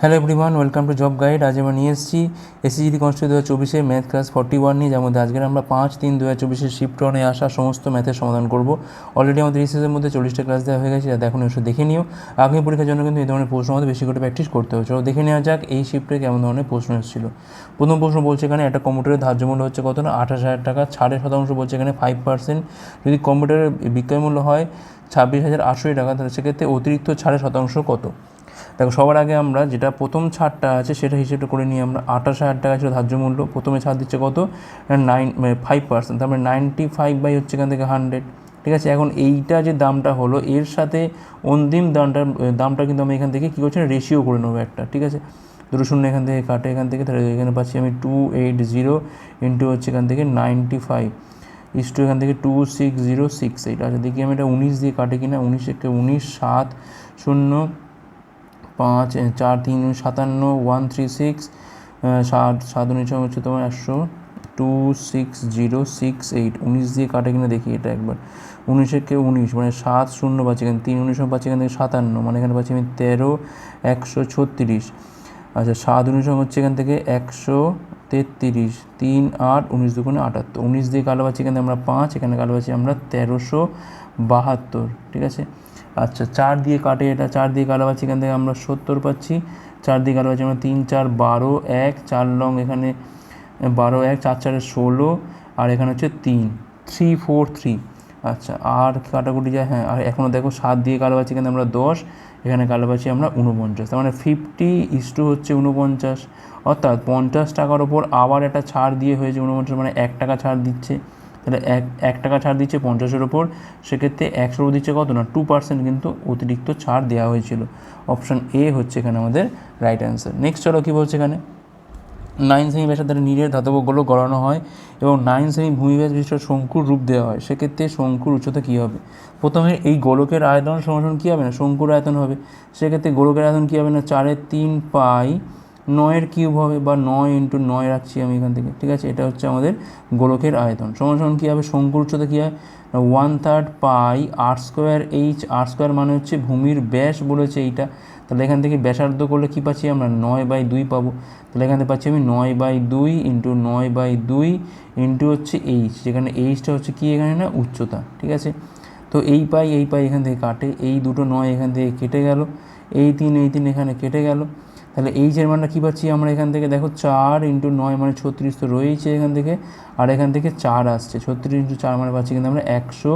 Hello everyone welcome to job guide আজ আমরা নিয়ে এসেছি এসিজিডি কনস্টিটিউট দু হাজার চব্বিশে ম্যাথ ক্লাস ফর্টি ওয়ান নিয়ে, যার মধ্যে আজকের আমরা পাঁচ তিন দু হাজার চব্বিশে শিফট ওয়ানে আসা সমস্ত ম্যাথের সমাধান করব। অলরেডি আমাদের রিসেসের মধ্যে চল্লিশটা ক্লাস দেওয়া হয়ে গেছে যাতে এখন এসে দেখে নিও। আগামী পরীক্ষার জন্য কিন্তু এই ধরনের প্রশ্ন আমাদের বেশি করে প্র্যাকটিস করতে হবে। চলো দেখে নেওয়া যাক এই শিফটে কেমন ধরনের প্রশ্ন এসেছিল। প্রথম প্রশ্ন বলছে এখানে, একটা কম্পিউটারের ধার্য মূল্য হচ্ছে কত না? আঠাশ হাজার টাকা। ছাড়ের শতাংশ বলছে এখানে ফাইভ পার্সেন্ট যদি কম্পিউটারের বিক্রয় মূল্য হয় ছাব্বিশ হাজার আটশো টাকা, তাহলে সেক্ষেত্রে অতিরিক্ত ছাড়ের শতাংশ কত? দেখো, সবার আগে আমরা যেটা প্রথম ছাড়টা আছে সেটা হিসেবটা করে নিই আমরা আঠাশ হাজার টাকা ছিল ধার্য মূল্য। প্রথমে ছাড় দিচ্ছে কত? নাইন ফাইভ পার্সেন্ট তার মানে নাইনটি ফাইভ বাই হচ্ছে এখান থেকে হান্ড্রেড ঠিক আছে? এখন এইটা যে দামটা হলো, এর সাথে অন্তিম দামটা দামটা কিন্তু আমি এখান থেকে কী করছি রেশিও করে নেব একটা, ঠিক আছে? দুটো শূন্য এখান থেকে কাটে, এখান থেকে তাহলে এখানে পাচ্ছি আমি টু এইট জিরো ইন্টু হচ্ছে এখান থেকে নাইনটি ফাইভ ইস টু এখান থেকে two six zero six eight আচ্ছা দেখি আমি এটা উনিশ দিয়ে কাটে কিনা, উনিশ একে উনিশ, সাত, শূন্য পাঁচ চার, তিন, সাতান্ন, ওয়ান, থ্রি, সিক্স সাত সাত উনিশ হচ্ছে তোমার একশো two, six, zero, six, eight, উনিশ দিয়ে কাটে কিনা দেখি এটা একবার। উনিশে কে উনিশ? মানে সাত, শূন্য পাচ্ছি এখানে, তিন, উনিশ, পাচ্ছি এখান থেকে সাতান্ন মানে এখানে পাচ্ছি আমি তেরো, একশো ছত্রিশ। আচ্ছা সাত, উনিশ হচ্ছে এখান থেকে একশো তেত্রিশ, তিন, আট, উনিশ দুগুণে আটাত্তর, উনিশ দিয়ে কালো পাচ্ছি এখানে আমরা পাঁচ, এখানে কালো পাচ্ছি আমরা তেরোশো বাহাত্তর, ঠিক আছে? আচ্ছা চার দিয়ে কাটে এটা, চার দিয়ে কালো পাচ্ছি এখান থেকে আমরা সত্তর পাচ্ছি। চার দিয়ে কালো পাচ্ছি আমরা তিন, চার, বারো, এক, চার লং এখানে, বারো, এক, চার, চারে ষোলো, আর এখানে হচ্ছে তিন। Three, four, three. আচ্ছা আর কাটাকুটি যায় হ্যাঁ আর এখনও দেখো সাত দিয়ে কালো পাচ্ছি এখানে আমরা দশ, এখানে কালো পাচ্ছি আমরা উনপঞ্চাশ তার মানে ফিফটি ইস টু হচ্ছে উনপঞ্চাশ অর্থাৎ পঞ্চাশ টাকার ওপর আবার একটা ছাড় দিয়ে হয়েছে উনপঞ্চাশ মানে এক টাকা ছাড় দিচ্ছে। তাহলে এক এক টাকা ছাড় দিচ্ছে পঞ্চাশের ওপর, সেক্ষেত্রে একশোর দিচ্ছে কত না? টু পার্সেন্ট কিন্তু অতিরিক্ত ছাড় দেওয়া হয়েছিল। অপশান এ হচ্ছে এখানে আমাদের রাইট অ্যান্সার নেক্সট চলো কী বলছে এখানে? নাইন শ্রেণি ব্যাসের দ্বারা নীরের ধাতবগুলো গড়ানো হয় এবং নাইন সেমি ভূমিব্যাস বিশিষ্ট শঙ্কুর রূপ দেওয়া হয়। সেক্ষেত্রে শঙ্কুর উচ্চতা কী হবে? প্রথমে এই গোলকের আয়তন সমান কী হবে না? শঙ্কুর আয়তন হবে। সেক্ষেত্রে গোলকের আয়তন কী হবে না? চারের তিন পাই নয়ের কিউব হবে বা নয় ইন্টু নয় রাখছি আমি এখান থেকে, ঠিক আছে? এটা হচ্ছে আমাদের গোলকের আয়তন। সমান সমান কী হবে? শঙ্কুর উচ্চতা কী হয়? One third pi r square h r square মানে হচ্ছে ভূমির ব্যাস বলেছে এইটা। তাহলে এখান থেকে ব্যাসার্ধ করলে কী পাচ্ছি আমরা? নয় বাই দুই পাবো। তাহলে এখান থেকে পাচ্ছি আমি নয় বাই দুই ইন্টু নয় বাই দুই ইন্টু হচ্ছে এইচ যেখানে এইচটা হচ্ছে কি এখানে না? উচ্চতা, ঠিক আছে? তো এই পাই এই পাই এখান থেকে কাটে, এই দুটো নয় এখান থেকে কেটে গেল, এই তিন এই তিন এখানে কেটে গেল। তাহলে এইচের মানটা কী পাচ্ছি আমরা এখান থেকে? দেখো চার ইন্টু নয় মানে ছত্রিশ তো রয়েছে এখান থেকে। আর এখান থেকে চার আসছে। ছত্রিশ ইন্টু চার মানে পাচ্ছি কিন্তু আমরা একশো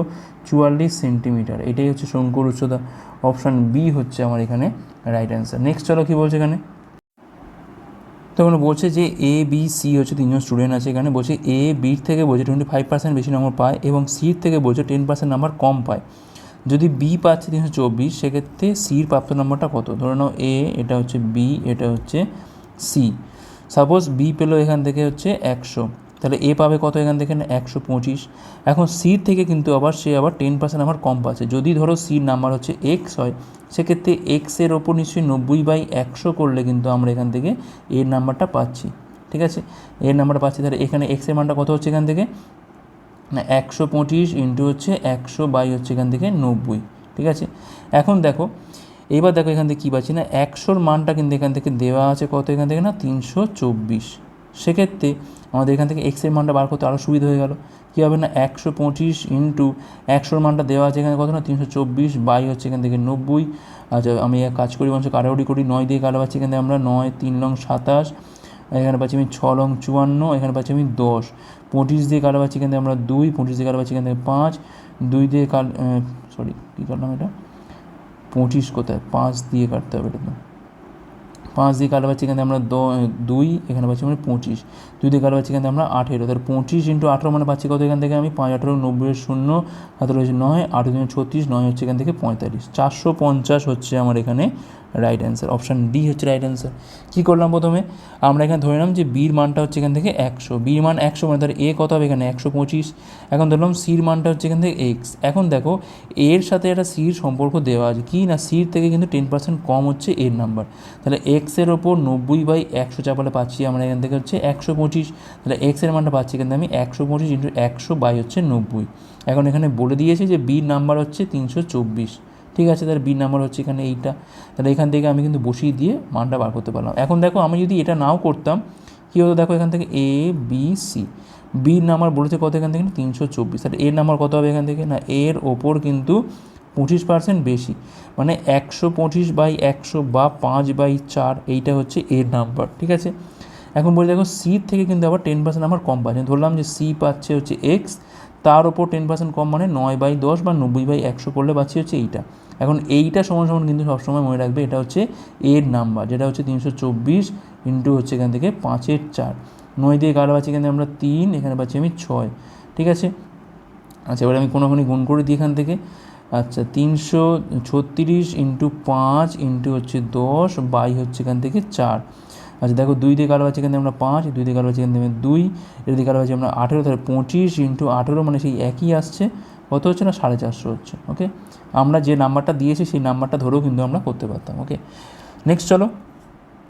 চুয়াল্লিশ সেন্টিমিটার। এটাই হচ্ছে শঙ্কুর উচ্চতা। অপশান বি হচ্ছে আমার এখানে রাইট অ্যান্সার নেক্সট চলো কী বলছে এখানে? তখন বলছে যে এ বি সি হচ্ছে তিনজন স্টুডেন্ট আছে এখানে। বলছে এ বির থেকে বলছে টোয়েন্টি ফাইভ পার্সেন্ট বেশি নম্বর পায় এবং সির থেকে বলছে টেন পার্সেন্ট নাম্বার কম পায়। যদি বি পাচ্ছে তিনশো চব্বিশ, সেক্ষেত্রে সির প্রাপ্ত নম্বরটা কত? ধরে নাও এ এটা হচ্ছে বি এটা হচ্ছে সি সাপোজ বি পেল এখান থেকে হচ্ছে একশো। তাহলে এ পাবে কত এখান থেকে? একশো পঁচিশ। এখন সির থেকে কিন্তু আবার, সে আবার টেন পার্সেন্ট আমার কম পাচ্ছে। যদি ধরো সির নাম্বার হচ্ছে এক্স হয়, সেক্ষেত্রে এক্সের ওপর নিশ্চয়ই নব্বই বাই একশো করলে কিন্তু আমরা এখান থেকে এর নাম্বারটা পাচ্ছি। ঠিক আছে? এর নাম্বারটা পাচ্ছি, তাহলে এখানে এক্সের মানটা কত হচ্ছে এখান থেকে? না, একশো পঁচিশ ইন্টু হচ্ছে একশো বাই হচ্ছে এখান থেকে নব্বই, ঠিক আছে? এখন দেখো, এবার দেখো এখান থেকে কী পাচ্ছি না, একশোর মানটা কিন্তু এখান থেকে দেওয়া আছে কত এখান থেকে না, তিনশো চব্বিশ। সেক্ষেত্রে আমাদের এখান থেকে এক্সের মানটা বার করতে আরও সুবিধা হয়ে গেল। কী হবে না, একশো পঁচিশ ইন্টু একশোর মানটা দেওয়া আছে এখানে কত না, তিনশো চব্বিশ বাই হচ্ছে এখান থেকে নব্বই। আচ্ছা আমি এক কাজ করি মানুষ কাটাকুটি করি, নয় দিয়ে কাটা পাচ্ছি এখান থেকে আমরা, নয়, তিন নং সাতাশ এখানে পাচ্ছি আমি ছ লং চুয়ান্ন, এখানে পাচ্ছি আমি দশ। পঁচিশ দিয়ে কাটা পাচ্ছি এখান থেকে আমরা দুই, পঁচিশ দিয়ে কাটা পাচ্ছি এখান থেকে পাঁচ। দুই দিয়ে কাল সরি কী কাটলাম এটা? পঁচিশ কোথায়? পাঁচ দিয়ে কাটতে হবে এটা তো। পাঁচ দিয়ে কাটা পাচ্ছি এখানে আমরা দুই, এখানে পাচ্ছি মানে পঁচিশ। দুই দিয়ে কাটা পাচ্ছি এখানে আমরা আঠেরো। তাহলে পঁচিশ ইন্টু আঠেরো মানে পাচ্ছি কত এখান থেকে আমি? পাঁচ, আঠেরো, নব্বই, শূন্য হাতে রয়েছে নয় আঠেরো ছত্রিশ, নয় হচ্ছে এখান থেকে পঁয়তাল্লিশ। চারশো পঞ্চাশ হচ্ছে আমার এখানে রাইট অ্যান্সার অপশান ডি হচ্ছে রাইট অ্যান্সার কী করলাম প্রথমে? আমরা এখানে ধরে নিলাম যে বির মানটা হচ্ছে এখান থেকে একশো। বির মান একশো মানে ধর এ কত হবে? এখানে একশো পঁচিশ। এখন ধরলাম সির মানটা হচ্ছে এখান থেকে এক্স এখন দেখো এর সাথে একটা সির সম্পর্ক দেওয়া আছে। কি না? সির থেকে কিন্তু টেন পার্সেন্ট কম হচ্ছে এর নাম্বার তাহলে এক্সের ওপর নব্বই বাই একশো চাপালে পাচ্ছি আমরা এখান থেকে হচ্ছে একশো পঁচিশ। তাহলে এক্সের মানটা পাচ্ছি কিন্তু আমি একশো পঁচিশ ইন্টু একশো বাই হচ্ছে নব্বই। এখন এখানে বলে দিয়েছে যে বির নাম্বার হচ্ছে তিনশো চব্বিশ। ঠিক আছে, তাহলে বি নাম্বার হচ্ছে এখানে এইটা। তাহলে এখান থেকে আমি কিন্তু বসিয়ে দিয়ে মানটা বার করতে পারলাম। এখন দেখো, আমি যদি এটা নাও করতাম, কী হতো? দেখো, এখান থেকে A B C B number বলেছে কত এখান থেকে? তিনশো চব্বিশ। তাহলে এর নাম্বার কত হবে এখান থেকে? না এর ওপর কিন্তু পঁচিশ পার্সেন্ট বেশি। মানে একশো পঁচিশ বাই একশো বা পাঁচ বাই চার, এইটা হচ্ছে এর নাম্বার। ঠিক আছে? এখন বলি দেখো সি থেকে কিন্তু আবার টেন পার্সেন্ট আমার কম পাচ্ছে। ধরলাম যে সি পাচ্ছে হচ্ছে এক্স তার ওপর টেন পার্সেন্ট কম মানে নয় বাই দশ বা নব্বই বাই একশো করলে পাচ্ছি হচ্ছে এইটা। এখন এইটা সমান সমান কিন্তু সবসময় মনে রাখবে, এটা হচ্ছে এর নাম্বার, যেটা হচ্ছে তিনশো চব্বিশ ইন্টু হচ্ছে এখান থেকে পাঁচের চার। নয় দিয়ে কারও পাচ্ছি এখানে আমরা তিন, এখানে পাচ্ছি আমি ছয়, ঠিক আছে? আচ্ছা এবার আমি কোনোখানি গুণ করে দিই এখান থেকে। আচ্ছা তিনশো ছত্রিশ ইন্টু পাঁচ ইন্টু হচ্ছে দশ বাই হচ্ছে এখান থেকে চার। আচ্ছা দেখো দুই দিয়ে কালো আছে এখান থেকে আমরা পাঁচ, দুই দিয়ে কালো আছে এখান থেকে দুই, এর দিয়ে কালো আছে আমরা আঠেরো, তাহলে পঁচিশ ইন্টু আঠেরো মানে সেই একই আসছে। কত হচ্ছে না? সাড়ে চারশো হচ্ছে ওকে আমরা যে নাম্বারটা দিয়েছি, সেই নাম্বারটা ধরেও কিন্তু আমরা করতে পারতাম ওকে নেক্সট চলো।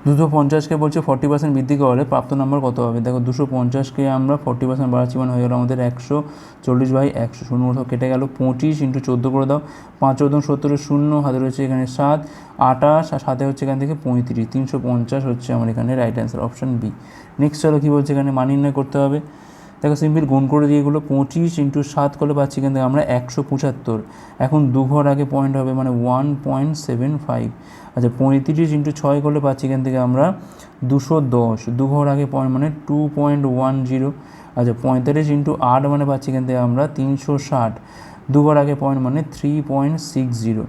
দুশো পঞ্চাশকে বলছে ফর্টি পার্সেন্ট বৃদ্ধি করলে প্রাপ্ত নাম্বার কত হবে? দেখো, দুশো পঞ্চাশকে আমরা ফর্টি পার্সেন্ট বাড়াচ্ছি মানে হয়ে গেলো আমাদের একশো চল্লিশ বাই একশো। শূন্য কোথাও কেটে গেল, পঁচিশ ইন্টু চোদ্দ করে দাও, পাঁচ চোদ্দ সত্তরের শূন্য, হাতে রয়েছে এখানে সাত আটাশ আর সাথে হচ্ছে এখান থেকে পঁয়ত্রিশ, তিনশো পঞ্চাশ হচ্ছে আমার এখানে right answer option B next চলো, কী বলছে এখানে? মানি নির্ণয় করতে হবে। দেখো সিম্পল গুণ করে দিয়ে এগুলো পঁচিশ ইন্টু সাত করলে পাচ্ছি থেকে আমরা একশো পঁচাত্তর। এখন দু ঘর আগে পয়েন্ট হবে মানে ওয়ান পয়েন্ট সেভেন ফাইভ আচ্ছা পঁয়ত্রিশ ইন্টু ছয় করলে পাচ্ছি এখান থেকে আমরা দুশো দশ। দু ঘর আগে পয়েন্ট মানে টু পয়েন্ট ওয়ান জিরো আচ্ছা পঁয়তাল্লিশ ইন্টু আট মানে পাচ্ছি এখান থেকে আমরা তিনশো ষাট। দু ঘর আগে পয়েন্ট মানে থ্রি পয়েন্ট সিক্স জিরো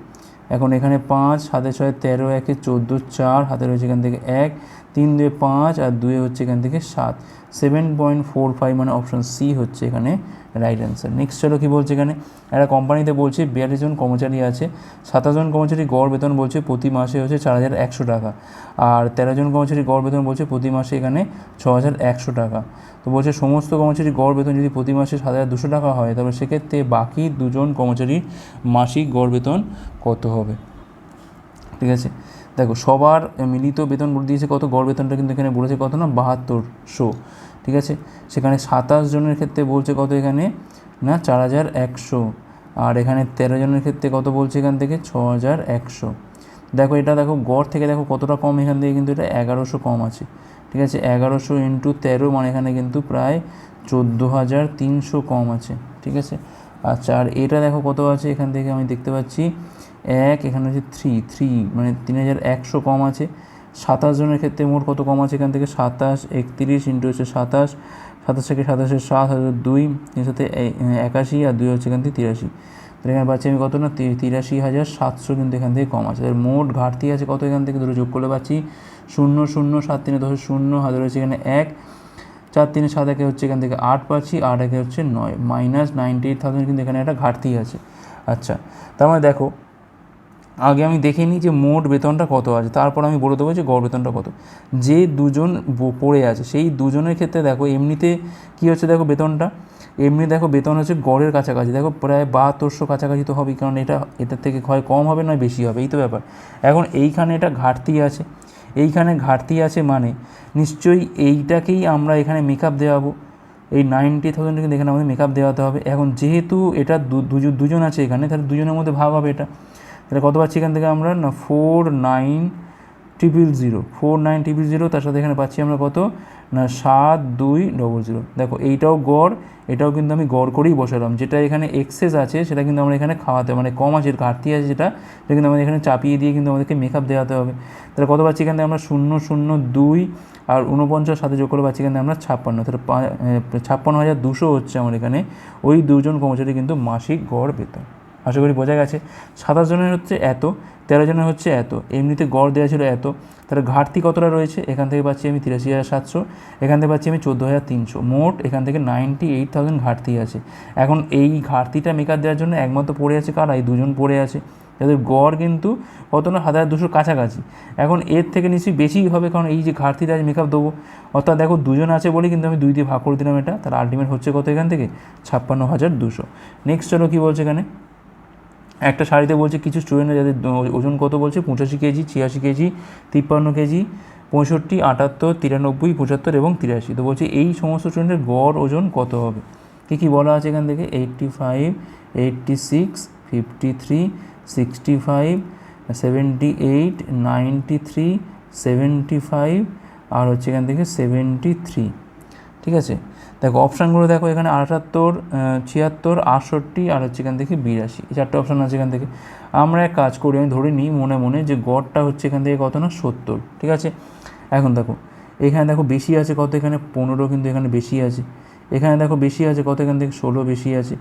এখন এখানে পাঁচ হাতে ছয়, তেরো, একে চোদ্দ, চার, হাতে রয়েছে এখান থেকে এক, তিন দুয়ে পাঁচ, আর দুয়ে হচ্ছে এখান থেকে সাত। সেভেন পয়েন্ট ফোর ফাইভ মানে অপশান সি হচ্ছে এখানে রাইট অ্যান্সার নেক্সট চলো কী বলছে এখানে? একটা কোম্পানিতে বলছে বিয়াল্লিশ জন কর্মচারী আছে, সাতাশ জন কর্মচারী গড় বেতন বলছে প্রতি মাসে হচ্ছে চার হাজার একশো টাকা, আর তেরো জন কর্মচারী গড় বেতন বলছে প্রতি মাসে এখানে ছ হাজার একশো টাকা। তো বলছে সমস্ত কর্মচারী গড় বেতন যদি প্রতি মাসে সাত হাজার দুশো টাকা হয়, তাহলে সেক্ষেত্রে বাকি দুজন কর্মচারীর মাসিক গড় বেতন কত হবে? ঠিক আছে? দেখো, সবার মিলিত বেতন বলে দিয়েছে কত? গড় বেতনটা কিন্তু এখানে বলেছে কত না? বাহাত্তরশো। ঠিক আছে? সেখানে সাতাশ জনের ক্ষেত্রে বলছে কত এখানে? না, চার হাজার একশো। আর এখানে তেরো জনের ক্ষেত্রে কত বলছে এখান থেকে? ছ হাজার একশো। দেখো, এটা দেখো, গড় থেকে দেখো কতটা কম এখান থেকে কিন্তু এটা এগারোশো কম আছে। ঠিক আছে? এগারোশো ইন্টু তেরো মানে এখানে কিন্তু প্রায় চোদ্দ হাজার তিনশো কম আছে। ঠিক আছে? আচ্ছা আর এটা দেখো কত আছে? এখান থেকে আমি দেখতে পাচ্ছি, এক, এখানে হচ্ছে থ্রি থ্রি মানে তিন হাজার একশো কম আছে। সাতাশ জনের ক্ষেত্রে মোট কত কম আছে এখান থেকে? সাতাশ, একত্রিশ ইন্টু হচ্ছে সাতাশ। সাতাশ থেকে সাতাশের সাত হাজার দুই, এর সাথে একাশি আর দুই হচ্ছে এখান থেকে তিরাশি। তাহলে এখানে পাচ্ছি আমি কত না? তি- তিরাশি হাজার সাতশো কিন্তু এখান থেকে কম আছে। মোট ঘাটতি আছে কত এখান থেকে? দুটো যোগ করলে পাচ্ছি শূন্য শূন্য, সাত তিনে দশ, শূন্য, হাজার রয়েছে এখানে এক। চার তিনে সাত একে হচ্ছে এখান থেকে আট পাচ্ছি, আট একে হচ্ছে নয়। মাইনাস নাইনটি এইট থাউজেন্ড কিন্তু এখানে একটা ঘাটতি আছে। আচ্ছা তার মানে দেখো আগে আমি দেখে নিই যে মোট বেতনটা কত আছে, তারপর আমি বলে দেবো যে গড় বেতনটা কত। যে দুজন পড়ে আছে, সেই দুজনের ক্ষেত্রে দেখো এমনিতে কী হচ্ছে দেখো বেতনটা? এমনি দেখো বেতন হচ্ছে গড়ের কাছাকাছি, দেখো প্রায় বাহাত্তরশো কাছাকাছি তো হবেই, কারণ এটা, এটার থেকে হয় কম হবে নয়, বেশি হবে, এই তো ব্যাপার। এখন এইখানে এটা ঘাটতি আছে, এইখানে ঘাটতি আছে মানে নিশ্চয়ই এইটাকেই আমরা এখানে মেকআপ দেওয়াবো। এই নাইনটি থাউজেন্ড কিন্তু এখানে আমাদের মেকআপ দেওয়াতে হবে। এখন যেহেতু এটা দুজন আছে এখানে, তাহলে দুজনের মধ্যে ভাগ হবে এটা। তাহলে কত পাচ্ছি এখান থেকে আমরা? না four nine triple zero four nine triple zero তার সাথে এখানে পাচ্ছি আমরা কত? না, সাত দুই ডবল জিরো দেখো, এইটাও গড়, এটাও কিন্তু আমি গড় করেই বসালাম। যেটা এখানে এক্সেস আছে, সেটা কিন্তু আমরা এখানে খাওয়াতে মানে কম আছে ঘাটতি আছে যেটা, সেটা কিন্তু আমাদের এখানে চাপিয়ে দিয়ে কিন্তু আমাদেরকে মেকআপ দেওয়াতে হবে। তাহলে কত পাচ্ছি এখান আমরা? শূন্য শূন্য, দুই, আর উনপঞ্চাশ সাথে যোগ করে পাচ্ছি এখানে আমরা ছাপ্পান্ন। তাহলে ছাপ্পান্ন হাজার দুশো হচ্ছে আমার এখানে। ওই দুজন কর্মচারী কিন্তু মাসিক গড় বেতন। আশা করি বোঝা গেছে। সাতাশ জনের হচ্ছে এত, তেরো জনের হচ্ছে এত। এমনিতে গড় দেওয়া ছিল এত। তাহলে ঘাটতি কতটা রয়েছে? এখান থেকে পাচ্ছি আমি তিরাশি হাজার সাতশো। এখান থেকে পাচ্ছি আমি চোদ্দ হাজার তিনশো। মোট এখান থেকে নাইনটি এইট থাউজেন্ড ঘাটতি আছে। এখন এই ঘাটতিটা মেকআপ দেওয়ার জন্য একমাত্র পড়ে আছে কারা? এই দুজন পড়ে আছে। যাদের গড় কিন্তু কত না হাজার দুশোর কাছাকাছি। এখন এর থেকে নিশ্চয়ই বেশি হবে, কারণ এই যে ঘাটতিটা আজ মেকআপ দেবো। অর্থাৎ দেখো, দুজন আছে বলে কিন্তু আমি দুই দিয়ে ভাগ করে দিলাম এটা। তার আলটিমেট হচ্ছে কত এখান থেকে? ছাপ্পান্ন হাজার দুশো। নেক্সট চলো কী বলছে এখানে? একটা শাড়িতে বলছে কিছু স্টুডেন্টরা যাদের ওজন কত বলছে? পঁচাশি কেজি, ছিয়াশি কেজি, তিপ্পান্ন কেজি, পঁয়ষট্টি, আটাত্তর, তিরানব্বই, পঁচাত্তর এবং তিরাশি। তো বলছে এই সমস্ত স্টুডেন্টের গড় ওজন কত হবে? কী কী বলা আছে এখান থেকে? Eighty five eighty six fifty three sixty five seventy eight ninety three seventy five আর হচ্ছে এখান থেকে সেভেন্টি থ্রি ঠিক আছে? দেখো, অপশানগুলো দেখো, এখানে আটাত্তর ছিয়াত্তর, আটষট্টি, আর হচ্ছে এখান থেকে বিরাশি। এই চারটে অপশান আছে এখান থেকে। আমরা এক কাজ করি, আমি ধরে নিই মনে মনে যে গড়টা হচ্ছে এখান থেকে কত না? সত্তর, ঠিক আছে? এখন দেখো, এখানে দেখো বেশি আছে কত? এখানে পনেরো কিন্তু এখানে বেশি আছে। এখানে দেখো বেশি আছে কত? এখান থেকে ষোলো বেশি আছে।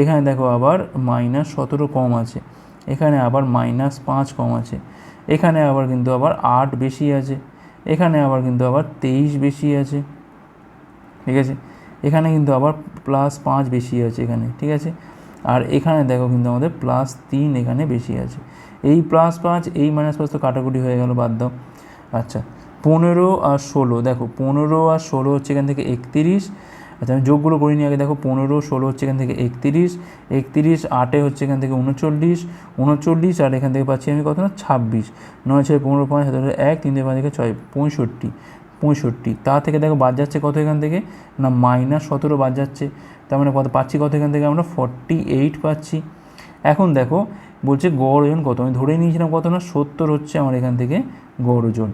এখানে দেখো আবার মাইনাস সতেরো কম আছে। এখানে আবার মাইনাস পাঁচ কম আছে। এখানে আবার কিন্তু আবার আট বেশি আছে। এখানে আবার কিন্তু আবার তেইশ বেশি আছে। ঠিক আছে? এখানে কিন্তু আবার প্লাস পাঁচ বেশি আছে এখানে, ঠিক আছে? আর এখানে দেখো কিন্তু আমাদের প্লাস তিন এখানে বেশি আছে। এই প্লাস পাঁচ, এই মাইনাস পাঁচ তো কাটাকুটি হয়ে গেল, বাদ দাও। আচ্ছা পনেরো আর ষোলো, দেখো পনেরো আর ষোলো হচ্ছে এখান থেকে একতিরিশ। আচ্ছা আমি যোগগুলো করি নি আগে, দেখো পনেরো, ষোলো হচ্ছে এখান থেকে একতিরিশ। একতিরিশ, আটে হচ্ছে এখান থেকে উনচল্লিশ। উনচল্লিশ আর এখান থেকে পাচ্ছি আমি কত না? ছাব্বিশ। নয় ছয় পনেরো পাঁচ, সাত এক, তিন থেকে পাঁচ থেকে ছয় পঁয়ষট্টি। পঁয়ষট্টি। তা থেকে দেখো বাদ যাচ্ছে কত এখান থেকে? না, মাইনাস সতেরো বাদ যাচ্ছে। তার মানে কত পাচ্ছি কত এখান থেকে? আমরা ফর্টি এইট পাচ্ছি। এখন দেখো, বলছে গড় ওজন কত? আমি ধরে নিয়েছিলাম কত না? সত্তর হচ্ছে আমার এখান থেকে গড় ওজন।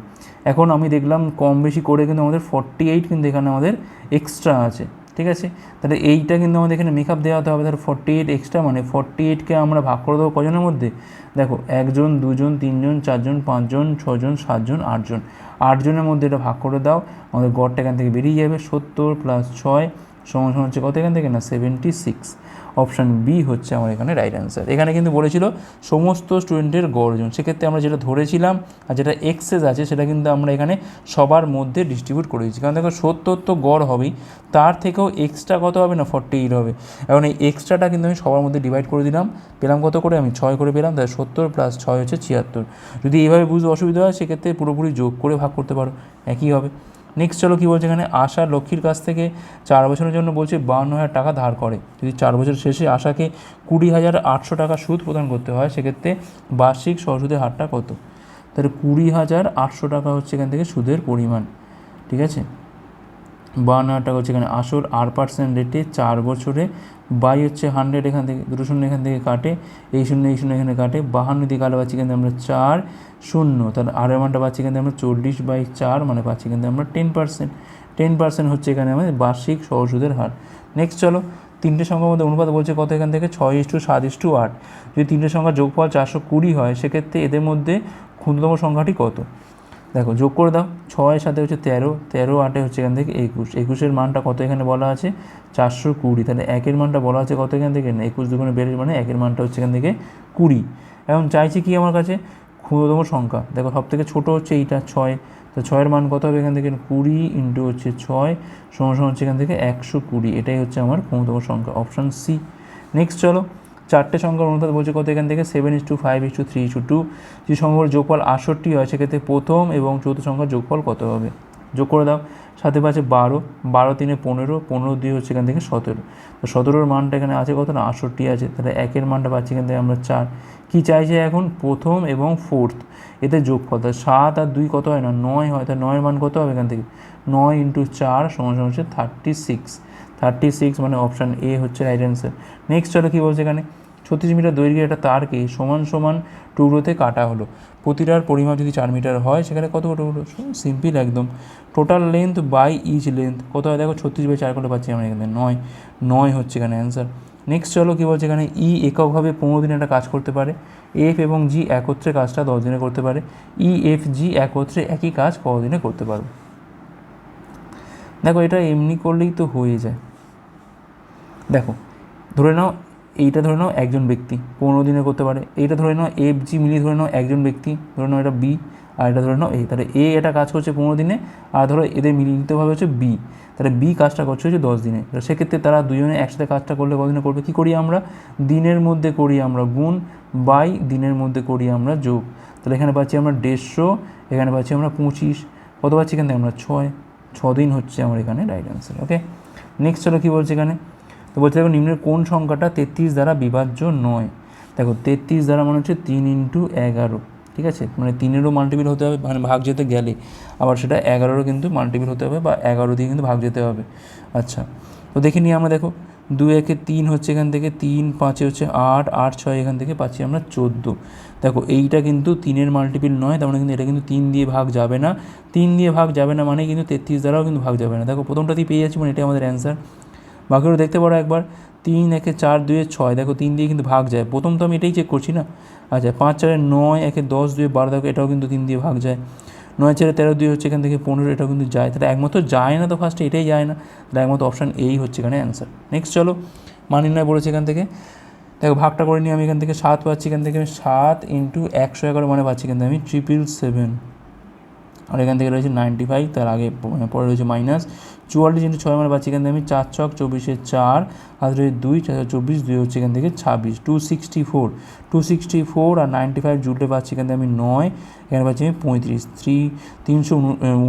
এখন আমি দেখলাম কম বেশি করে কিন্তু আমাদের ফর্টি এইট কিন্তু এখানে আমাদের এক্সট্রা আছে। ঠিক আছে? তাহলে এইটা কিন্তু আমাদের এখানে মেকআপ দেওয়া হতে হবে। তাহলে ফর্টি এইট এক্সট্রা মানে ফর্টি এইটকে আমরা ভাগ করে দেবো কজনের মধ্যে? দেখো, একজন, দুজন, তিনজন, চারজন, পাঁচজন, ছজন, সাতজন, আটজন। আটজনের মধ্যে এটা ভাগ করে দাও। আমাদের গড়টা এখান থেকে বেরিয়ে যাবে। সত্তর প্লাস ছয় সমান সমান হচ্ছে কত এখান থেকে? না সেভেন্টি সিক্স অপশান বি হচ্ছে আমার এখানে রাইট অ্যান্সার এখানে কিন্তু বলেছিল সমস্ত স্টুডেন্টের গড় ওজন সেক্ষেত্রে আমরা যেটা ধরেছিলাম আর যেটা এক্সেস আছে, সেটা কিন্তু আমরা এখানে সবার মধ্যে ডিস্ট্রিবিউট করে দিচ্ছি কারণ দেখো, সত্তর তো গড় হবেই, তার থেকেও এক্সট্রা কত হবে না? ফর্টি এইট হবে। এখন এই এক্সট্রাটা কিন্তু আমি সবার মধ্যে ডিভাইড করে দিলাম। পেলাম কত করে? আমি ছয় করে পেলাম। তাহলে সত্তর প্লাস ছয় হচ্ছে ছিয়াত্তর। যদি এইভাবে বুঝতে অসুবিধা হয়, সেক্ষেত্রে পুরোপুরি যোগ করে ভাগ করতে পারো। একই হবে। নেক্সট চলো কী বলছে এখানে? আশা লক্ষ্মীর কাছ থেকে চার বছরের জন্য বলছে বান্ন হাজার টাকা ধার করে। যদি চার বছর শেষে আশাকে কুড়ি হাজার আটশো টাকা সুদ প্রদান করতে হয়, সেক্ষেত্রে বার্ষিক সহসুদের হারটা কত? তাহলে কুড়ি হাজার আটশো টাকা হচ্ছে এখান থেকে সুদের পরিমাণ। ঠিক আছে? বান্ন হাজার টাকা হচ্ছে এখানে আসল আট পার্সেন্ট রেটে চার বছরে। বাই হচ্ছে হান্ড্রেড এখান থেকে, দুটো শূন্য এখান থেকে কাটে, এই শূন্য এই শূন্য এখানে কাটে। বাহান্ন দিয়ে কালো পাচ্ছি কিন্তু আমরা চার শূন্য। তাহলে আর মানটা পাচ্ছি কিন্তু আমরা চল্লিশ বাই চার মানে পাচ্ছি কিন্তু আমরা টেন পার্সেন্ট টেন পার্সেন্ট হচ্ছে এখানে আমাদের বার্ষিক সহসুদের হার। নেক্সট চলো, তিনটে সংখ্যার মধ্যে অনুপাত বলছে কত এখান থেকে? ছয় ইস টু সাত ইস টু আট। যদি তিনটে সংখ্যার যোগফল চারশো কুড়ি হয়, সেক্ষেত্রে এদের মধ্যে ক্ষুদ্রতম সংখ্যাটি কত? দেখো, যোগ করে দাও। ছয়ের সাথে হচ্ছে তেরো। তেরো আটে হচ্ছে এখান থেকে একুশ। একুশের মানটা কত এখানে বলা আছে? চারশো কুড়ি। তাহলে একের মানটা বলা আছে কত এখান থেকে? না, একুশ দুগুণে বেড়ে মানে একের মানটা হচ্ছে এখান থেকে কুড়ি। এখন চাইছি কি আমার কাছে? ক্ষুদ্রতম সংখ্যা। দেখো সব থেকে ছোটো হচ্ছে এইটা, ছয়। তো ছয়ের মান কত হবে এখান থেকে? কুড়ি ইন্টু হচ্ছে ছয়, সমান সমান হচ্ছে এখান থেকে একশো কুড়ি। এটাই হচ্ছে আমার ক্ষুদ্রতম সংখ্যা অপশান সি নেক্সট চলো, চারটে সংখ্যার অনুপাত বলছে কত এখান থেকে? Seven is two five is two three is two যে সংখ্যার যোগফল আটষট্টি হয়, সেক্ষেত্রে প্রথম এবং চতুর্থ সংখ্যার যোগফল কত হবে? যোগ করে দাও। সাথে পাচ্ছে বারো। বারো, তিনে পনেরো। পনেরো দিয়ে হচ্ছে এখান থেকে সতেরো। তো সতেরোর মানটা এখানে আছে কত না? আটষট্টি আছে। তাহলে একের মানটা পাচ্ছি এখান থেকে আমরা চার। কী চাইছে এখন? প্রথম এবং ফোর্থ। এতে যোগফল। তাহলে সাত আর দুই কত হয় না? নয় হয়। তাহলে নয়ের মান কত হবে এখান থেকে? নয় ইন্টু চার সমান হচ্ছে থার্টি সিক্স থার্টি সিক্স মানে অপশান এ হচ্ছে রাইট অ্যান্সার নেক্সট চলো কী বলছে এখানে? ছত্রিশ মিটার দৈর্ঘ্যের একটা তারকে সমান সমান টুকরোতে কাটা হলো। প্রতিটার পরিমাপ যদি চার মিটার হয়, সেখানে কত টুকরো সিম্পল একদম। Total length by each length কত হয় দেখো ছত্রিশ বাই চার করে পাচ্ছি আমরা এখানে নয়। নয় হচ্ছে এখানে অ্যান্সার নেক্সট চলো কী বলছে এখানে? ই এককভাবে পনেরো দিনে একটা কাজ করতে পারে। এফ এবং জি একত্রে কাজটা দশ দিনে করতে পারে। ই এফ জি একত্রে একই কাজ কদিনে করতে পারবে দেখো এটা এমনি করলেই তো হয়ে যায়। দেখো, ধরে নাও এইটা ধরে নাও একজন ব্যক্তি, পনেরো দিনে করতে পারে। এইটা ধরে নাও এফ জি মিলিয়ে ধরে নাও একজন ব্যক্তি, ধরে নাও এটা বি আর এটা ধরে নাও এ তাহলে এ এটা কাজ করছে পনেরো দিনে আর ধরো এদের মিলিতভাবে হচ্ছে বি তাহলে বি কাজটা করছে হচ্ছে দশ দিনে। সেক্ষেত্রে তারা দুজনে একসাথে কাজটা করলে কদিনে করবে? কী করি আমরা? দিনের মধ্যে করি আমরা গুণ বাই দিনের মধ্যে করি আমরা যোগ। তাহলে এখানে পাচ্ছি আমরা দেড়শো, এখানে পাচ্ছি আমরা পঁচিশ। কত পাচ্ছি এখান থেকে? আমরা ছয়। ছ দিন হচ্ছে আমার এখানে রাইট অ্যান্সার ওকে নেক্সট চলো কী বলছে এখানে? তো বলছে, দেখো, নিম্নের কোন সংখ্যাটা তেত্রিশ দ্বারা বিভাজ্য নয়। দেখো, তেত্রিশ দ্বারা মানে হচ্ছে তিন ইন্টু এগারো, ঠিক আছে? মানে তিনেরও মাল্টিপিল হতে হবে মানে ভাগ যেতে গেলে। আবার সেটা এগারোরও কিন্তু মাল্টিপিল হতে হবে বা এগারো দিয়ে কিন্তু ভাগ যেতে হবে। আচ্ছা তো দেখে নিই আমরা, দেখো, দুই একে তিন হচ্ছে এখান থেকে তিন, পাঁচে হচ্ছে আট আট ছয় এখান থেকে পাচ্ছি আমরা চোদ্দ। দেখো, এইটা কিন্তু তিনের মাল্টিপিল নয়, তার মানে কিন্তু এটা কিন্তু তিন দিয়ে ভাগ যাবে না। তিন দিয়ে ভাগ যাবে না মানে কিন্তু তেত্রিশ দ্বারাও কিন্তু ভাগ যাবে না। দেখো, প্রথমটাতেই পেয়ে যাচ্ছি মানে এটাই আমাদের অ্যান্সার বাকিগুলো দেখতে পারো একবার। তিন, একে চার, দুয়ে ছয়। দেখো, তিন দিয়ে কিন্তু ভাগ যায়। প্রথম তো আমি এটাই চেক করছি না? আচ্ছা পাঁচ চারে নয়, একে দশ, দুয়ে বারো, দেখো, এটাও কিন্তু তিন দিয়ে ভাগ যায়। নয় চারে তেরো দুই হচ্ছে এখান থেকে পনেরো, এটাও কিন্তু যায়। তাহলে একমাত্র যায় না তো ফার্স্টে এটাই যায় না। তাহলে একমাত্র অপশান এই হচ্ছে এখানে অ্যান্সার নেক্সট চলো, মান নির্ণয় বলেছে এখান থেকে। দেখো, ভাগটা করে নিয়ে আমি এখান থেকে সাত পাচ্ছি। এখান থেকে আমি সাত ইন্টু একশো এগারো মানে পাচ্ছি থেকে আমি ট্রিপল সেভেন আর এখান থেকে রয়েছে নাইনটি ফাইভ তার আগে পরে রয়েছে মাইনাস চুয়াল্লিশ ইন্টু ছয় মানে পাচ্ছি এখান থেকে আমি চার ছক, চব্বিশে চার, হাত রয়েছে দুই, চার চব্বিশ, দুই হচ্ছে এখান থেকে ছাব্বিশ। Two sixty four two sixty four আর নাইনটি ফাইভ জুড়লে পাচ্ছি এখান থেকে আমি নয়, এখানে পাচ্ছি আমি পঁয়ত্রিশ। থ্রি তিনশো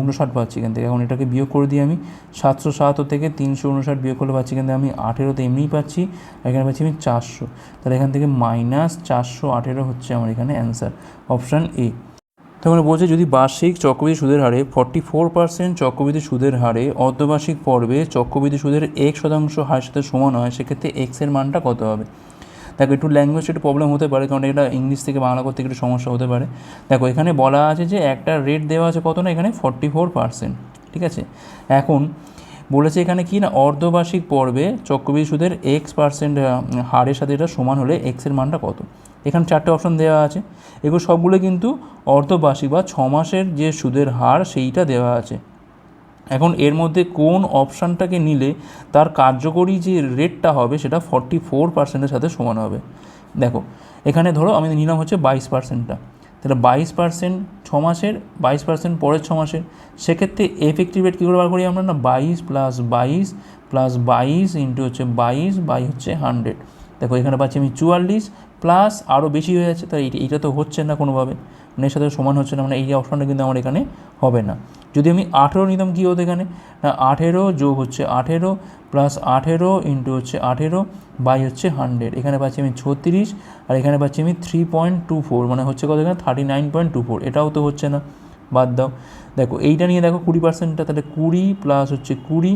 উনষাট পাচ্ছি এখান থেকে। এখন এটাকে বিয়োগ করে দিই আমি, সাতশো সাতাত্তর থেকে তিনশো উনষাট বিয়োগ করলে পাচ্ছি এখান থেকে আমি আঠেরোতে এমনিই পাচ্ছি, আর এখানে পাচ্ছি আমি চারশো। তাহলে এখান থেকে মাইনাস চারশো আঠেরো হচ্ছে আমার এখানে অ্যান্সার অপশান এ তারপরে বলছে যদি বার্ষিক চক্রবৃদ্ধি সুদের হারে ফর্টি ফোর পার্সেন্ট চক্রবৃদ্ধি সুদের হারে অর্ধবার্ষিক পর্বে চক্রবৃদ্ধি সুদের এক শতাংশ হারের সাথে সমান হয়, সেক্ষেত্রে এক্সের মানটা কত হবে? দেখো, একটু ল্যাঙ্গুয়েজ একটু প্রবলেম হতে পারে, কারণ এটা ইংলিশ থেকে বাংলা করতে একটু সমস্যা হতে পারে। দেখো, এখানে বলা আছে যে একটা রেট দেওয়া আছে কত না? এখানে ফর্টি ফোর পার্সেন্ট ঠিক আছে? এখন বলেছে এখানে কি না, অর্ধবার্ষিক পর্বে চক্রবৃদ্ধি সুদের এক্স পার্সেন্ট হারের সাথে এটা সমান হলে এক্সের মানটা কত? এখানে চারটে অপশন দেওয়া আছে। এগুলো সবগুলো কিন্তু অর্ধবার্ষিক বা ছ মাসের যে সুদের হার সেইটা দেওয়া আছে। এখন এর মধ্যে কোন অপশানটাকে নিলে তার কার্যকরী যে রেটটা হবে সেটা ফর্টি ফোর পার্সেন্টের সাথে সমান হবে। দেখো, এখানে ধরো আমি নিলাম হচ্ছে বাইশ পার্সেন্টটা তাহলে বাইশ পার্সেন্ট ছ মাসের বাইশ পার্সেন্ট পরের ছ মাসের সেক্ষেত্রে এফেক্টিভ রেট কী করে বার করি আমরা না? বাইশ প্লাস বাইশ প্লাস বাইশ ইন্টু হচ্ছে বাইশ বাই হচ্ছে হান্ড্রেড দেখো, এখানে পাচ্ছি আমি চুয়াল্লিশ প্লাস আরও বেশি হয়ে যাচ্ছে তাই এইটা তো হচ্ছে না কোনোভাবে। মানে এর সাথে সমান হচ্ছে না মানে এই অপশানটা কিন্তু আমার এখানে হবে না। যদি আমি আঠেরো নিতাম কী হতো এখানে? না, আঠেরো যোগ হচ্ছে আঠেরো প্লাস আঠেরো ইন্টু হচ্ছে আঠেরো বাই হচ্ছে হান্ড্রেড এখানে পাচ্ছি আমি ছত্রিশ, আর এখানে পাচ্ছি আমি থ্রি পয়েন্ট টু ফোর মানে হচ্ছে কত এখানে? Thirty nine point two four এটাও তো হচ্ছে না, বাদ দাও। দেখো, এইটা নিয়ে দেখো কুড়ি পার্সেন্টটা তাহলে কুড়ি প্লাস হচ্ছে কুড়ি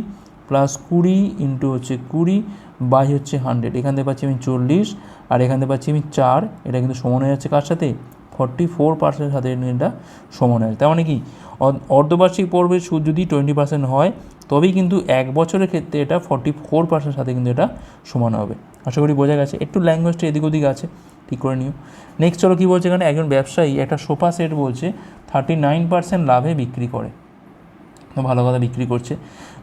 প্লাস কুড়ি ইন্টু হচ্ছে কুড়ি বাই হচ্ছে হান্ড্রেড। এখান থেকে পাচ্ছি আমি চল্লিশ, আর এখান থেকে পাচ্ছি আমি চার। এটা কিন্তু সমান হয়ে যাচ্ছে কার সাথে? ফর্টি ফোর পার্সেন্টের সাথে এটা সমান হয়ে তার মানে কি? অর্ধ- অর্ধবার্ষিক পর্বের সুদ যদি টোয়েন্টি পার্সেন্ট হয়, তবেই কিন্তু এক বছরের ক্ষেত্রে এটা ফর্টি ফোর পার্সেন্টের সাথে কিন্তু এটা সমান হবে। আশা করি বোঝা গেছে। একটু ল্যাঙ্গুয়েজটা এদিক ওদিক আছে, ঠিক করে নিও। নেক্সট চলো কী বলছে এখানে? একজন ব্যবসায়ী একটা সোফা সেট বলছে, থার্টি নাইন পার্সেন্ট লাভে বিক্রি করে। ভালো কথা, বিক্রি করছে।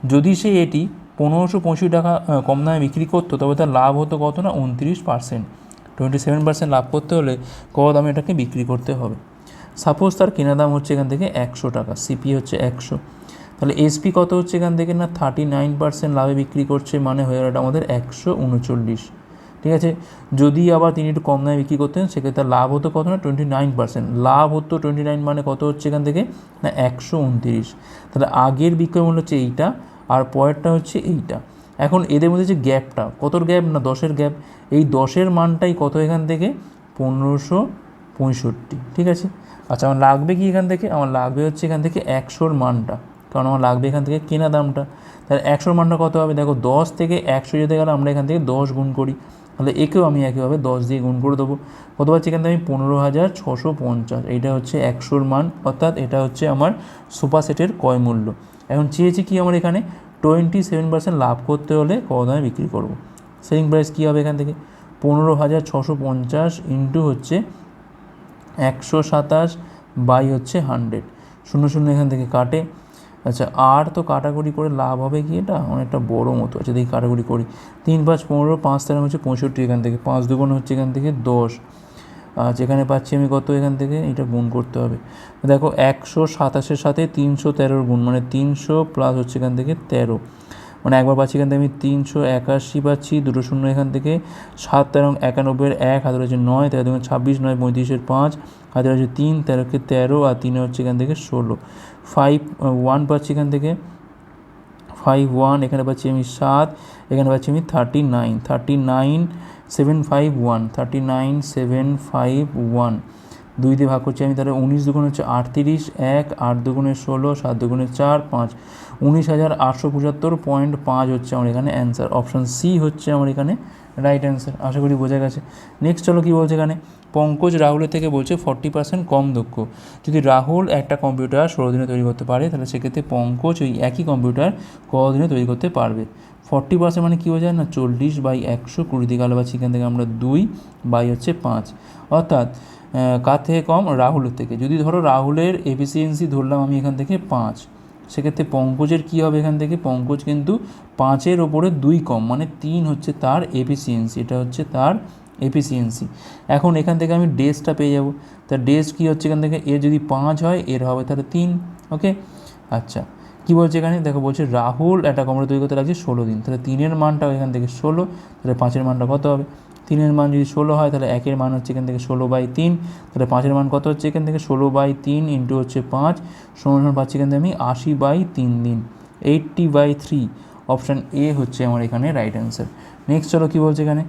যদি সে এটি পনেরোশো টাকা কম দামে বিক্রি করতো, তবে তার লাভ হতো কত না? উনত্রিশ পার্সেন্ট টোয়েন্টি সেভেন পার্সেন্ট লাভ করতে হলে কত দামে এটাকে বিক্রি করতে হবে। সাপোজ তার কেনা দাম হচ্ছে এখান থেকে একশো টাকা সিপি হচ্ছে একশো। তাহলে এসপি কত হচ্ছে এখান থেকে না? থার্টি নাইন পার্সেন্ট লাভে বিক্রি করছে মানে হয়ে গেল আমাদের একশো উনচল্লিশ। ঠিক আছে? যদি আবার তিনি একটু কম দামে বিক্রি করতেন, সেক্ষেত্রে তার লাভ হতো কত না? টোয়েন্টি নাইন পার্সেন্ট লাভ হতো টোয়েন্টি নাইন মানে কত হচ্ছে এখান থেকে? না, একশো উনত্রিশ। তাহলে আগের বিক্রয় মূল্য হচ্ছে এইটা আর পরেরটা হচ্ছে এইটা। এখন এদের মধ্যে যে গ্যাপটা, কতর গ্যাপ না দশের গ্যাপ, এই দশের মানটাই কত এখান থেকে? পনেরোশো পঁয়ষট্টি, ঠিক আছে? আচ্ছা আমার লাগবে কি এখান থেকে? আমার লাগবে হচ্ছে এখান থেকে একশোর মানটা, কারণ আমার লাগবে এখান থেকে কেনা দামটা। তাহলে একশোর মানটা কত হবে? দেখো, দশ থেকে একশো যেতে গেলে, আমরা এখান থেকে দশ গুণ করি। তাহলে একেও আমি একইভাবে দশ দিয়ে গুণ করে দেবো। কত পাচ্ছি এখান থেকে? আমি পনেরো হাজার ছশো পঞ্চাশ। এইটা হচ্ছে একশোর মান, অর্থাৎ এটা হচ্ছে আমার সুপার সেটের ক্রয় মূল্য। এখন চেয়েছি কি আমার এখানে টোয়েন্টি সেভেন পার্সেন্ট লাভ করতে হলে কত দামে বিক্রি করব? সেলিং প্রাইস কী হবে এখান থেকে? পনেরো হাজার ছশো পঞ্চাশ ইন্টু হচ্ছে একশো সাতাশ বাই হচ্ছে হান্ড্রেড শূন্য শূন্য এখান থেকে কাটে। আচ্ছা আর তো কাটাকুটি করে লাভ হবে কি এটা? অনেকটা বড় মতো আচ্ছা দেখি কাটাকুটি করি। তিন পাঁচ পনেরো, পাঁচ তেরো হচ্ছে পঁয়ষট্টি এখান থেকে, পাঁচ দুগুণ হচ্ছে এখান থেকে দশ। আচ্ছা এখানে পাচ্ছি আমি কত এখান থেকে? এটা গুণ করতে হবে। দেখো, একশো সাতাশের সাথে তিনশো তেরোর গুণ মানে তিনশো প্লাস হচ্ছে এখান থেকে তেরো। মানে একবার পাচ্ছি এখান থেকে আমি তিনশো একাশি পাচ্ছি, দুটো শূন্য এখান থেকে সাত, তেরো একানব্বইয়ের এক হাতে রয়েছে নয়, তেরো, দুগুণ ছাব্বিশ, নয়, পঁয়ত্রিশের পাঁচ হাতে রয়েছে তিন তেরোকে তেরো, আর তিনে হচ্ছে এখান থেকে ষোলো। ফাইভ ওয়ান পাচ্ছি এখান থেকে। ফাইভ ওয়ান এখানে পাচ্ছি আমি সাত, এখানে পাচ্ছি আমি thirty nine thirty nine seven five one thirty nine seven five one দুই দিয়ে ভাগ করছি আমি, তাহলে উনিশ দুগুণ হচ্ছে আটত্রিশ, এক, আট দুগুণে ষোলো, সাত দুগুণে চার, পাঁচ। উনিশ হাজার আটশো পঁচাত্তর পয়েন্ট পাঁচ হচ্ছে আমার এখানে অ্যান্সার অপশান সি হচ্ছে আমার এখানে রাইট অ্যান্সার আশা করি বোঝা গেছে। নেক্সট চলো কী বলছে এখানে? পঙ্কজ রাহুলের থেকে বলছে ফর্টি পার্সেন্ট কম দক্ষ যদি রাহুল একটা কম্পিউটার ষোলো দিনে তৈরি করতে পারে, তাহলে সেক্ষেত্রে পঙ্কজ ওই একই কম্পিউটার কদিনে তৈরি করতে পারবে। ফর্টি পার্সেন্ট মানে কী বোঝায় না? চল্লিশ বাই একশো, কুড়ি দিকে আলো পাচ্ছি এখান থেকে আমরা দুই বাই হচ্ছে পাঁচ। অর্থাৎ কার থেকে কম? রাহুলের থেকে। যদি ধরো রাহুলের এফিসিয়েন্সি ধরলাম আমি এখান থেকে পাঁচ, সেক্ষেত্রে পঙ্কজের কী হবে এখান থেকে? পঙ্কজ কিন্তু পাঁচের ওপরে দুই কম মানে তিন হচ্ছে তার এফিসিয়েন্সি, এটা হচ্ছে তার এফিসিয়েন্সি। এখন এখান থেকে আমি ডেসটা পেয়ে যাব। তা ডেস কী হচ্ছে এখান থেকে? এর যদি পাঁচ হয়, এর হবে তাহলে তিন, ওকে? আচ্ছা। কী বলছে এখানে? দেখো বলছে রাহুল একটা কমরা তৈরি করতে লাগছে ষোলো দিন। তাহলে তিনের মানটা এখান থেকে ষোলো, তাহলে পাঁচের মানটা কত হবে? তিনের মান যদি ষোলো হয়, তাহলে একের মান হচ্ছে এখান থেকে ষোলো বাই তিন, তাহলে পাঁচের মান কত হচ্ছে এখান থেকে ষোলো বাই তিন ইন্টু হচ্ছে পাঁচ, সমান পাচ্ছি এখান থেকে আমি আশি বাই তিন দিন eighty by three option A হচ্ছে আমার এখানে রাইট অ্যান্সার নেক্সট চলো কী বলছে এখানে?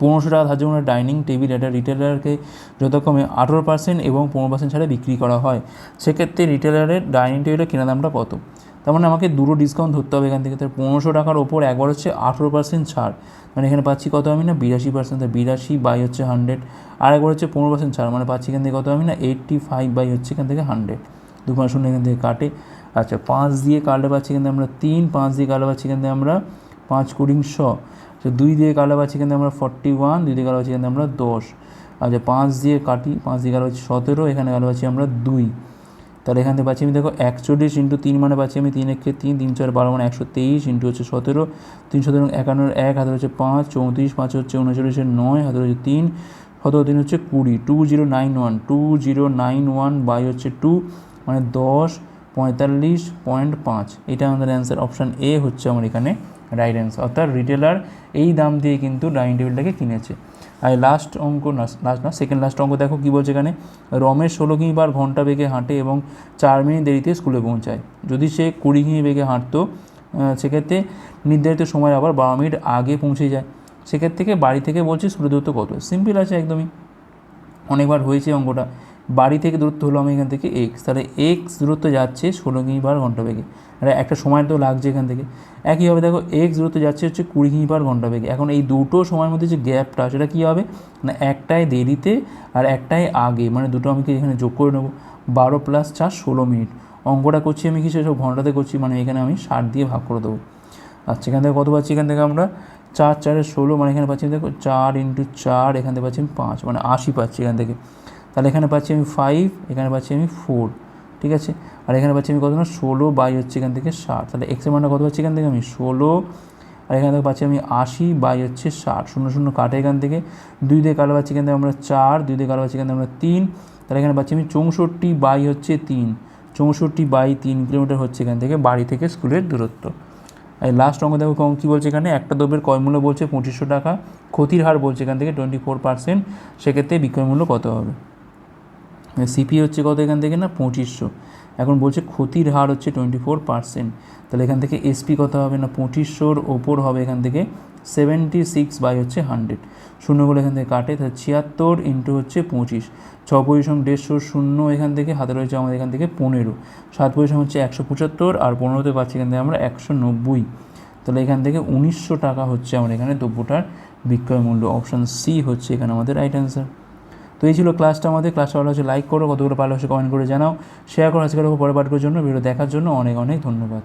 পনেরোশো টাকা ধার্য করে ডাইনিং টেবিল এটা রিটেলারকে যথাক্রমে আঠেরো পার্সেন্ট এবং পনেরো পার্সেন্ট ছাড়া বিক্রি করা হয়। সেক্ষেত্রে রিটেলারের ডাইনিং টেবিলের কেনা দামটা কত? তার মানে আমাকে দুটো ডিসকাউন্ট ধরতে হবে এখান থেকে। তার পনেরোশো টাকার ওপর একবার হচ্ছে আঠেরো পার্সেন্ট ছাড়। মানে এখানে পাচ্ছি কত আমি না? বিরাশি পার্সেন্ট তার বিরাশি বাই হচ্ছে হান্ড্রেড আর একবার হচ্ছে পনেরো পার্সেন্ট ছাড়। মানে পাচ্ছি এখান থেকে কত আমি না? এইট্টি ফাইভ বাই হচ্ছে এখান থেকে হান্ড্রেড দু পাঁচ শূন্য এখান থেকে কাটে। আচ্ছা পাঁচ দিয়ে কাটলে পাচ্ছি এখান থেকে আমরা তিন, পাঁচ দিয়ে কাটলে পাচ্ছি এখান থেকে আমরা পাঁচ কুড়ি শ। তো দুই দিয়ে কাটলে পাচ্ছি এখান আমরা ফর্টি ওয়ান দুই দিয়ে কাটলে পাচ্ছি এখান আমরা দশ। আচ্ছা পাঁচ দিয়ে কাটি, পাঁচ দিয়ে কাটলে পাচ্ছি সতেরো, এখানে কাটলে পাচ্ছি আমরা দুই। তাহলে এখান থেকে পাচ্ছি আমি দেখো একচল্লিশ ইন্টু তিন মানে পাচ্ছি আমি তিন একে তিন তিন চার বারো মানে একশো তেইশ ইন্টু হচ্ছে সতেরো। তিন সতেরো একান্ন এক, হাতে হচ্ছে পাঁচ, চৌত্রিশ, পাঁচ হচ্ছে উনচল্লিশের নয়, হাতে হচ্ছে তিন, সতেরো তিন হচ্ছে কুড়ি। Two zero nine one two zero nine one by হচ্ছে টু মানে দশ, পঁয়তাল্লিশ পয়েন্ট পাঁচ। এটা আমাদের অ্যান্সার অপশান এ হচ্ছে আমার এখানে রাইট অ্যান্সার অর্থাৎ রিটেলার এই দাম দিয়ে কিন্তু ডাইনিং টেবিলটাকে কিনেছে। আর লাস্ট অঙ্ক না লাস্ট না সেকেন্ড লাস্ট অঙ্ক দেখো কী বলছে এখানে। রমেশ ষোলো কিমি বার ঘণ্টা বেগে হাঁটে এবং চার মিনিট দেরিতে স্কুলে পৌঁছায়। যদি সে কুড়ি কিমি বেগে হাঁটতো সেক্ষেত্রে নির্ধারিত সময় আবার বারো মিনিট আগে পৌঁছে যায়। সেক্ষেত্রে বাড়ি থেকে বলছে স্কুলের দূরত্ব কত? সিম্পল আছে একদমই। অনেকবার হয়েছে অঙ্কটা। বাড়ি থেকে দূরত্ব হলো আমি এখান থেকে এক্স তাহলে এক্স দূরত্ব যাচ্ছে ষোলো কিমি পার ঘণ্টা বেগে। আর একটা সময় তো লাগছে এখান থেকে। একইভাবে দেখো এক্স দূরত্ব যাচ্ছে হচ্ছে কুড়ি কিমি পার ঘণ্টা বেগে। এখন এই দুটো সময়ের মধ্যে যে গ্যাপটা, সেটা কী হবে? না একটাই দেরিতে আর একটাই আগে। মানে দুটো আমি কি এখানে যোগ করে নেব। বারো প্লাস চার, ষোলো মিনিট। অঙ্কটা করছি আমি কিছু সব ঘন্টাতে করছি মানে এখানে আমি ষাট দিয়ে ভাগ করে দেবো। আচ্ছা এখান থেকে কত পাচ্ছি? এখান থেকে আমরা চার চারের ষোলো মানে এখানে পাচ্ছি দেখো চার ইন্টু চার, এখান থেকে পাচ্ছি আমি পাঁচ মানে আশি পাচ্ছি এখান থেকে। তাহলে এখানে পাচ্ছি আমি ফাইভ এখানে পাচ্ছি আমি ফোর ঠিক আছে? আর এখানে পাচ্ছি আমি কত না ষোলো বাই হচ্ছে এখান থেকে ষাট। তাহলে এক্সের মানটা কত পাচ্ছি এখান থেকে? আমি ষোলো। আর এখান থেকে পাচ্ছি আমি আশি বাই হচ্ছে ষাট। শূন্য শূন্য কাটে এখান থেকে। দুই দিয়ে কালো পাচ্ছি এখান থেকে আমরা চার, দুই দিয়ে কালো পাচ্ছি এখান থেকে আমরা তিন। তাহলে এখানে পাচ্ছি আমি চৌষট্টি বাই হচ্ছে তিন। চৌষট্টি বাই তিন কিলোমিটার হচ্ছে এখান থেকে বাড়ি থেকে স্কুলের দূরত্ব। এই লাস্ট অঙ্ক দেখো কম কী বলছে এখানে? একটা দ্রব্যের ক্রয় মূল্য বলছে পঁচিশশো টাকা। ক্ষতির হার বলছে এখান থেকে টোয়েন্টি ফোর পার্সেন্ট সেক্ষেত্রে বিক্রয় মূল্য কত হবে? সিপি হচ্ছে কত এখান থেকে না? পঁচিশশো। এখন বলছে ক্ষতির হার হচ্ছে টোয়েন্টি ফোর পার্সেন্ট তাহলে এখান থেকে এসপি কত হবে না? পঁচিশশোর ওপর হবে এখান থেকে সেভেন্টি সিক্স বাই হচ্ছে হান্ড্রেড শূন্যগুলো এখান থেকে কাটে, তাহলে ছিয়াত্তর ইন্টু হচ্ছে পঁচিশ। ছ পজিশন দেড়শো শূন্য এখান থেকে, হাতে রয়েছে আমাদের এখান থেকে পনেরো। সাত পজিশন হচ্ছে একশো পঁচাত্তর আর পনেরোতে পাচ্ছি এখান থেকে আমরা একশো নব্বই। তাহলে এখান থেকে উনিশশো টাকা হচ্ছে আমার এখানে দ্রব্যটার বিক্রয় মূল্য। অপশান সি হচ্ছে এখানে আমাদের রাইট অ্যান্সার তো এই ছিল ক্লাসটা আমাদের। ক্লাসটা ভালো হচ্ছে লাইক করো, কতগুলো ভালো হচ্ছে কমেন্ট করে জানাও। শেয়ার করো আজকের পরে পাঠকের জন্য। ভিডিও দেখার জন্য অনেক অনেক ধন্যবাদ।